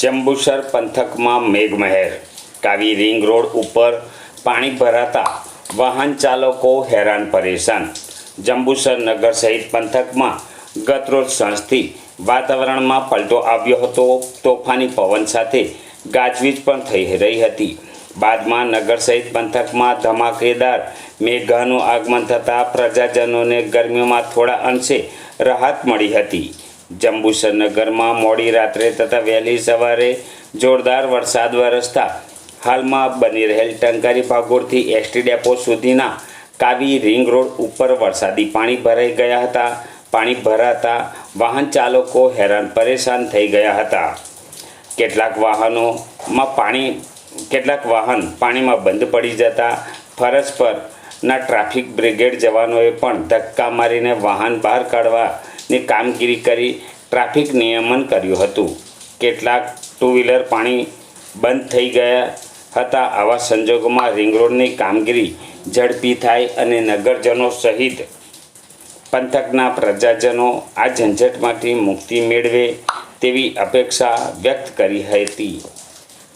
જંબુસર પંથકમાં મેઘમહેર. કાવી ring road ઉપર પાણી ભરાતા વાહન ચાલકો હેરાન પરેશાન. જંબુસર નગર સહિત પંથકમાં ગતરોજ સાંજથી વાતાવરણમાં પલટો આવ્યો હતો. તોફાની પવન સાથે ગાજવીજ પણ થઈ રહી હતી. બાદમાં નગર સહિત પંથકમાં ધમાકેદાર મેઘાનું આગમન થતાં પ્રજાજનોને ગરમીમાં થોડા અંશે રાહત મળી હતી. જંબુસર નગરમાં મોડી રાત્રે તથા વહેલી સવારે જોરદાર વરસાદ વરસતા હાલમાં બની રહેલ ટંકારી ભાગોળથી એસટી ડેપો સુધીના કાવી રિંગ રોડ ઉપર વરસાદી પાણી ભરાઈ ગયા હતા. પાણી ભરાતા વાહન ચાલકો હેરાન પરેશાન થઈ ગયા હતા. કેટલાક વાહનોમાં પાણી, કેટલાક વાહન પાણીમાં બંધ પડી જતા ફરજ પરના ટ્રાફિક બ્રિગેડ જવાનોએ પણ ધક્કા મારીને વાહન બહાર કાઢવાની કામગીરી કરી ટ્રાફિક નિયમન કર્યું હતું. કેટલાક ટુ વ્હીલર પાણી બંધ થઈ ગયા હતા. આવા સંજોગોમાં રિંગ રોડની કામગીરી ઝડપી થાય અને નગરજનો સહિત પંથકના પ્રજાજનો આ ઝંઝટમાંથી મુક્તિ મેળવે તેવી અપેક્ષા વ્યક્ત કરી હતી.